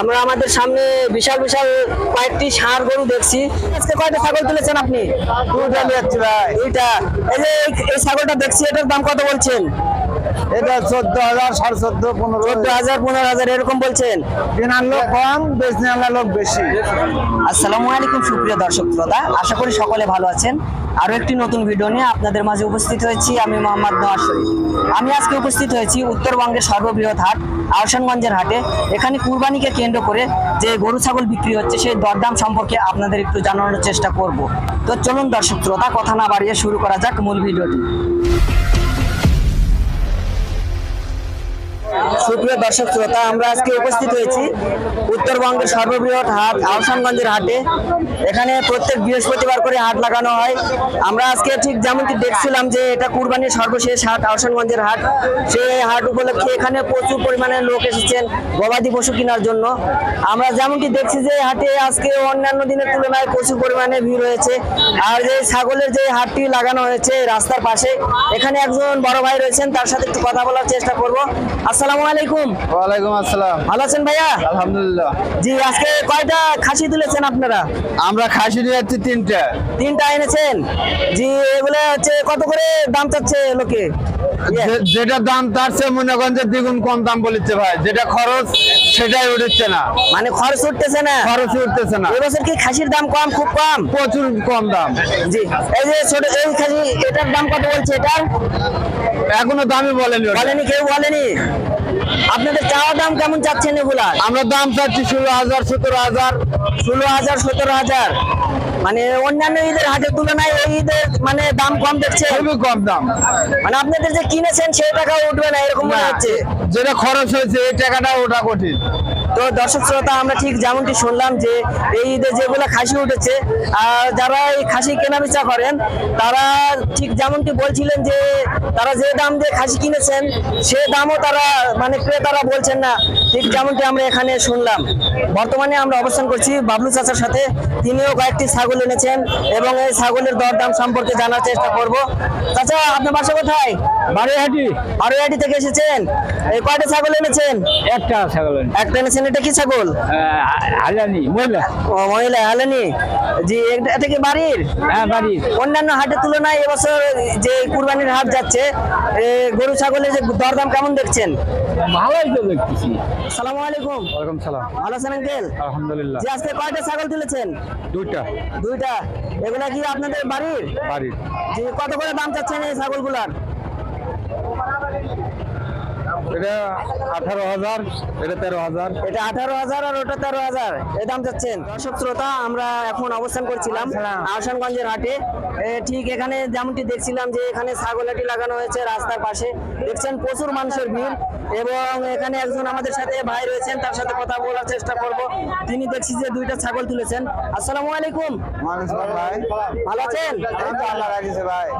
আমরা আমাদের সামনে বিশাল বিশাল কয়েকটি ষাঁড় গরু দেখছি। আজকে কয়টা ছাগল তুলেছেন আপনি? ভাই। দুইটা। এই যে এই ছাগলটা দেখছি এটার দাম কত বলছেন? এটা চোদ্দ হাজার সাড়ে চোদ্দ পনেরো। চোদ্দ হাজার পনেরো হাজার এরকম বলছেন? কেনার লোক কম নেওয়ার লোক বেশি। আসসালামু আলাইকুম সুপ্রিয় দর্শক শ্রোতা। আশা করি সকলে ভালো আছেন। আরও একটি নতুন ভিডিও নিয়ে আপনাদের মাঝে উপস্থিত হয়েছি আমি মোহাম্মদ নওয়াজ শরীফ। আমি আজকে উপস্থিত হয়েছি উত্তরবঙ্গের সর্ববৃহৎ হাট আহসানগঞ্জের হাটে। এখানে কুরবানিকে কেন্দ্র করে যে গরু ছাগল বিক্রি হচ্ছে সেই দরদাম সম্পর্কে আপনাদের একটু জানানোর চেষ্টা করব। তো চলুন দর্শক শ্রোতা কথা না বাড়িয়ে শুরু করা যাক মূল ভিডিওটি। Yes. সুপ্রিয় দর্শক শ্রোতা, আমরা আজকে উপস্থিত হয়েছি উত্তরবঙ্গের সর্ববৃহৎ হাট, আহসানগঞ্জের হাটে। এখানে প্রত্যেক বৃহস্পতিবার করে হাট লাগানো হয়। আমরা আজকে ঠিক যেমনটি দেখছিলাম যে এটা কুরবানির সর্বশেষ হাট, আহসানগঞ্জের হাট। সেই হাট উপলক্ষে এখানে প্রচুর পরিমাণে লোক এসেছেন গবাদি পশু কেনার জন্য। আমরা যেমনটি দেখছি যে হাটে আজকে অন্যান্য দিনের তুলনায় প্রচুর পরিমাণে ভিড় হয়েছে। আর যে ছাগলের যে হাটটি লাগানো হয়েছে রাস্তার পাশে, এখানে একজন বড় ভাই রয়েছেন, তার সাথে একটু কথা বলার চেষ্টা করব। আসসালামু আলাইকুম। ওয়ালাইকুম আসসালাম। ভালো আছেন ভাইয়া? আলহামদুলিল্লাহ। জি আজকে কয়টা খাসি তুলেছেন আপনারা? আমরা খাসি নিয়ে তিনটা। তিনটা এনেছেন? জি এগুলো হচ্ছে কত করে দাম চাচ্ছে লোকে? ইয়ে, যেটা দাম তার মনে করেন যে দ্বিগুণ কম দাম বলেছে ভাই। যেটা খরচ সেটাই উঠছে না। মানে খরচ উঠতেছে না? খরচ উঠতেছে না। এবছর কি খাসির দাম কম খুব কম? প্রচুর কম দাম। জি এই যে ছোট এই খাসি এটার দাম কত বলছে এটার? এখনও দামই বলেনি বলেনি কেউ বলেনি? আপনাদের চাওয়া দাম কেমন চাচ্ছেন এগুলা আমরা দাম চাচ্ছি ষোলো হাজার সতেরো হাজার। ষোলো হাজার সতেরো হাজার? মানে অন্যান্য ঈদের হাটের তুলনায় এই ঈদের মানে দাম কম দেখছে খুবই কম দাম। মানে আপনাদের যে কিনেছেন সেই টাকা উঠবে না এরকম মনে হচ্ছে। যেটা খরচ হয়েছে এই টাকাটা ওটা কঠিন। তো দর্শক শ্রোতা আমরা ঠিক যেমনটি শুনলাম যে এই ঈদে যেগুলো খাসি উঠেছে আর যারা এই খাসি কেনা বেচা করেন তারা ঠিক যেমনটি বলছিলেন যে তারা যে দাম দিয়ে খাসি কিনেছেন সে দামও তারা মানে ক্রেতারা বলছেন না। ঠিক যেমনটি আমরা এখানে শুনলাম। বর্তমানে আমরা অবস্থান করছি বাবলু চাচার সাথে। তিনিও কয়েকটি ছাগল এনেছেন এবং এই ছাগলের দরদাম সম্পর্কে জানার চেষ্টা করব। চাচা আপনার বাসা কোথায়? বাড়িহাটি বারোয়াটি থেকে এসেছেন। এই কয়টা ছাগল এনেছেন? একটা ছাগল একটা এনেছেন এটা কি ছাগল? হাজানি মহিলা। ও মহিলা আলেনি? জি এটা- কি বাড়ির? হ্যাঁ বাড়ি অন্যান্য হাটের তুলনায় এবছর যে কুরবানির হাট যাচ্ছে এ, গরু ছাগলের যে দরদাম কেমন দেখছেন? ভালোই তো দেখতেছি। সালামু আলাইকুম। ওয়ালাইকুম সালাম। ভালো আছেন আঙ্কেল? আলহামদুলিল্লাহ। যে আজকে কয়টা ছাগল তুলেছেন? দুইটা। দুইটা। এগুলা কি আপনাদের বাড়ির? বাড়ির। যে কত করে দাম চাচ্ছেন এই ছাগলগুলার? এটা আঠারো হাজার এটা তেরো হাজার। এটা আঠারো হাজার আর ওটা তেরো হাজার। এই দাম চাচ্ছেন? দর্শক শ্রোতা আমরা এখন অবস্থান করছিলাম আহসানগঞ্জের হাটে। ঠিক এখানে যেমনটি দেখছিলাম যে এখানে ছাগলাটি লাগানো হয়েছে রাস্তার পাশে। দেখছেন প্রচুর মানুষের ভিড় এবং এখানে একজন আমাদের সাথে ভাই রয়েছেন তার সাথে কথা বলার চেষ্টা করব। তিনি দেখছি যে দুইটা ছাগল তুলেছেন। আসসালামু আলাইকুম। ভাই। ভালো আছেন?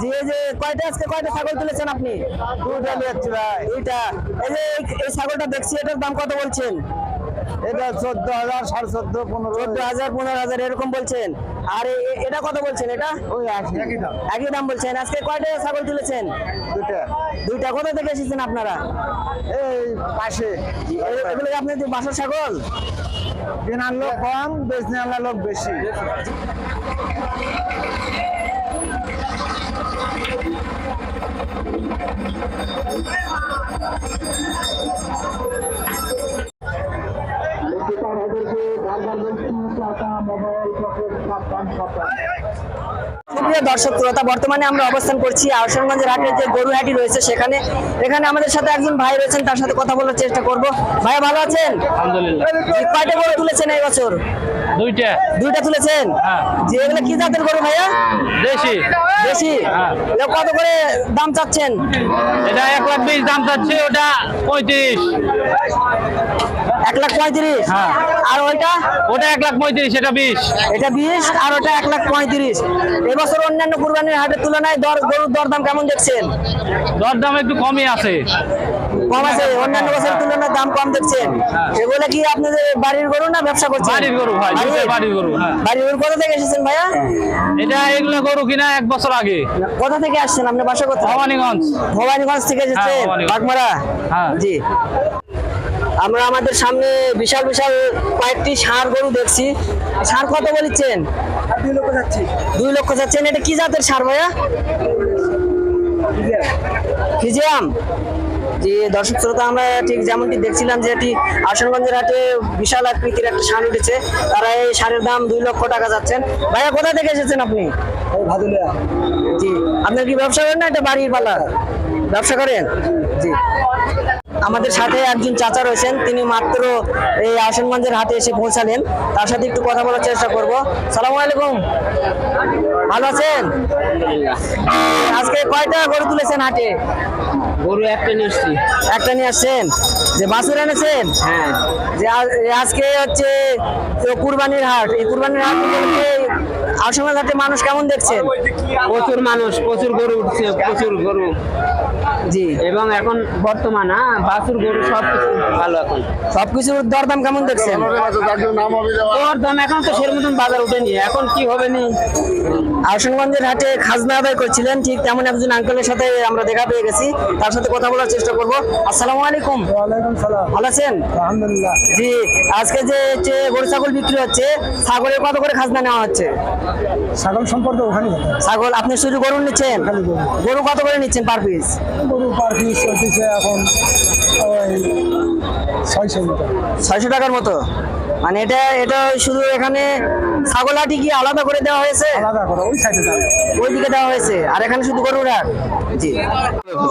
জি যে কয়টা আজকে কয়টা ছাগল তুলেছেন আপনি? দুইটা ভাই। দুইটা। এই যে এই- এই ছাগলটা দেখছি এটার দাম কত বলছেন? এটা চোদ্দ হাজার সাড়ে চোদ্দ পনেরো। চোদ্দ হাজার পনেরো হাজার এরকম বলছেন। আর এটা কত বলছেন এটা? ওই একই একই দাম বলছেন। আজকে কয়টা ছাগল তুলেছেন? দুইটা। দুইটা। কোথা থেকে এসেছেন আপনারা? এই পাশে। এগুলো কি আপনাদের বাসার ছাগল? কেনার লোক কম বেশ নেওয়ার লোক বেশি। Thank you. সুপ্রিয় দর্শক শ্রোতা বর্তমানে আমরা অবস্থান করছি আহসানগঞ্জের হাটে যে গরু হাটি রয়েছে সেখানে। এখানে আমাদের সাথে একজন ভাই রয়েছেন তার সাথে কথা বলার চেষ্টা করব। ভাই ভালো আছেন? আলহামদুলিল্লাহ। কয়টা গরু তুলেছেন এই বছর? দুইটা। দুইটা তুলেছেন? হ্যাঁ। যে এগুলো কি জাতের গরু ভাইয়া? দেশি। বেশি হ্যাঁ। কত করে দাম চাচ্ছেন? এটা এক লাখ বিশ দাম চাচ্ছে ওটা পঁয়ত্রিশ। এক লাখ পঁয়ত্রিশ? হ্যাঁ। আর ওইটা? ওটা এক লাখ পঁয়ত্রিশ এটা বিশ। এটা বিশ আর ওটা এক লাখ পঁয়ত্রিশ। এবছর অন্যান্য কুরবানির হাটের তুলনায় দর গরুর দরদাম কেমন দেখছেন? দর দাম একটু কমই আছে। কম আছে অন্যান্য বছরের তুলনায় দাম কম দেখছেন। এগুলো কি আপনাদের বাড়ির গরু না ব্যবসা করছেন? বাড়ির গরু ভাই বাড়ির গরু হ্যাঁ। বাড়ির গরু কোথা থেকে এসেছেন ভাইয়া? এটা এগুলো গরু কিনা এক বছর আগে। কোথা থেকে আসছেন? আপনার বাসা কোথায়? ভবানীগঞ্জ। ভবানীগঞ্জ থেকে এসেছেন? ভবানীগঞ্জ। বাগমারা? হ্যাঁ। জি। আমরা আমাদের সামনে বিশাল বিশাল কয়েকটি ষাঁড় গরু দেখছি। ষাঁড় কত বলেছেন? দুই লক্ষ যাচ্ছেন এটা কি জাতের ষাঁড় ভাইয়া? ফিজিয়াম। যে দর্শক শ্রোতা আমরা ঠিক যেমনটি দেখছিলাম যে এটি আসানগঞ্জের হাটে বিশাল আকৃতির একটা সার উঠেছে। তারা এই সারের দাম দুই লক্ষ টাকা যাচ্ছেন। ভাইয়া কোথা থেকে এসেছেন আপনি? জি আপনার কি ব্যবসা করেন না? এটা বাড়ির পালা। ব্যবসা করেন? জি। আমাদের সাথে একজন চাচা রয়েছেন তিনি মাত্র এই আসানগঞ্জের হাটে এসে পৌঁছালেন। তার সাথে একটু কথা বলার চেষ্টা করব। সালাম আলাইকুম। ভালো আছেন? আজকে কয়টা গরু তুলেছেন হাটে? গরু একটা নিচ্ছি একটা নিয়ে আসছেন? যে বাছুর এনেছেন? হ্যাঁ। যে আজকে হচ্ছে কুরবানির হাট। এই কুরবানির হাট আসামের হাটে মানুষ কেমন দেখছেন? প্রচুর মানুষ প্রচুর গরু উঠছে প্রচুর গরু। জি। এবং এখন বর্তমান হ্যাঁ বাছুর গরু সবকিছু। ভালো এখন। সবকিছুর দরদাম কেমন দেখছেন? ওর দাম এখন তো সের মতন বাজার উঠেনি। এখন কি হবে নি? আহসানগঞ্জের হাটে খাজনা আদায় করছিলেন। ঠিক তেমন একজন আঙ্কেলের সাথে আমরা দেখা পেয়ে গেছি। তার সাথে কথা বলার চেষ্টা করব। আসসালামু আলাইকুম। ভালো আছেন? আলহামদুলিল্লাহ। জি আজকে যে হচ্ছে গরু ছাগল বিক্রি হচ্ছে ছাগলের কত করে খাজনা নেওয়া হচ্ছে? ছাগল সম্পর্কে ওখানে ছাগল আপনি শুধু গরু নিচ্ছেন? গরু। কত করে নিচ্ছেন পার পিস গরু পার পিস চলতেছে এখন ছয়শো ছয়শো টাকার মতো। মানে এটা এটা শুধু এখানে ছাগল হাটি কি আলাদা করে দেওয়া হয়েছে? আলাদা করে ওই সাইডে ওইদিকে দেওয়া হয়েছে। আর এখানে শুধু গরুর হাট?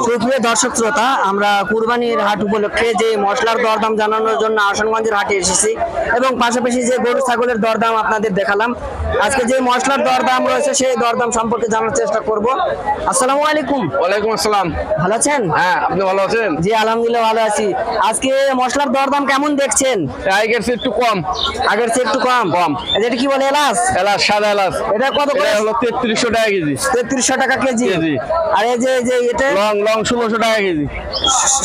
সুপ্রিয় দর্শক শ্রোতা আমরা কুরবানির হাট উপলক্ষে যে মশলার দরদাম জানানোর জন্য আসানগঞ্জের হাটে এসেছি এবং পাশাপাশি যে গরু ছাগলের দরদাম আপনাদের দেখালাম। আজকে যে মশলার দরদাম রয়েছে সেই দরদাম সম্পর্কে জানার চেষ্টা করব। আসসালামু আলাইকুম। ওয়ালাইকুম আসসালাম। ভালো আছেন? হ্যাঁ আপনি ভালো আছেন? জি আলহামদুলিল্লাহ ভালো আছি। আজকে মশলার দরদাম কেমন দেখছেন? টাইগার একটু কম। আগের চেয়ে একটু কম? কম। যেটা কি বলে এলাচ? এলাচ সাদা এলাচ। এটা কত করে? হলো তেত্রিশশো টাকা কেজি। তেত্রিশশো টাকা কেজি। কেজি। আর এই যে যে এটা? লং লং ষোলোশো টাকা কেজি।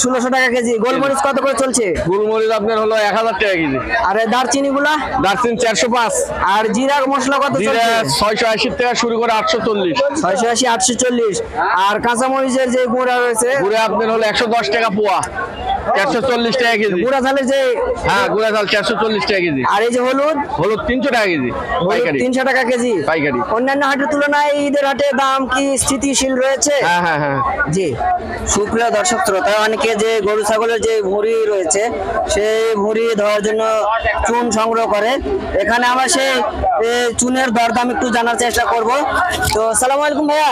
ষোলোশো টাকা কেজি। গোলমরিচ কত করে চলছে? গোলমরিচ আপনার হলো এক হাজার টাকা কেজি। আর দারচিনি গুলা দারচিন চারশো পাঁচ। আর জিরা মশলা কত চলছে? ছয়শো আশি টাকা শুরু করে আটশো চল্লিশ। ছয়শো আশি আটশো চল্লিশ। আর কাঁচামরিচের যে গুঁড়া রয়েছে? গুড়ে আপনার হলো একশো দশ টাকা পোয়া। চারশো চল্লিশ টাকা কেজি। গুঁড়া যে হ্যাঁ গুড়া চাল চারশো চল্লিশ টাকা কেজি। আর এই যে হলুদ? হলুদ তিনশো টাকা কেজি পাইকারি। তিনশো টাকা কেজি। পাইকারি। অন্যান্য হাটের তুলনায় ঈদের হাটে দাম কি স্থিতিশীল রয়েছে? হ্যাঁ হ্যাঁ হ্যাঁ। জি। সুপ্রিয় দর্শক শ্রোতা অনেকে যে গরু ছাগলের যে ভুঁড়ি রয়েছে সেই ভুঁড়ি ধরার জন্য চুন সংগ্রহ করে। এখানে আমরা সেই চুনের দরদাম একটু জানার চেষ্টা করব। তো সালাম আলাইকুম ভাইয়া।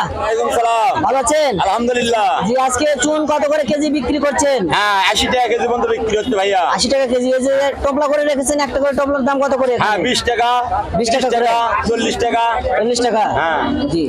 সালাম। ভালো আছেন? আলহামদুলিল্লাহ। জি আজকে চুন কত করে কেজি বিক্রি করছেন? হ্যাঁ আশি টাকা কেজি পর্যন্ত বিক্রি হচ্ছে ভাইয়া। আশি টাকা কেজি। এই যে টপলা করে রেখেছেন একটা করে টপলার দাম কত করে হ্যাঁ বিশ টাকা 20 বিশ টাকা। চল্লিশ টাকা। চল্লিশ টাকা? হ্যাঁ। জি।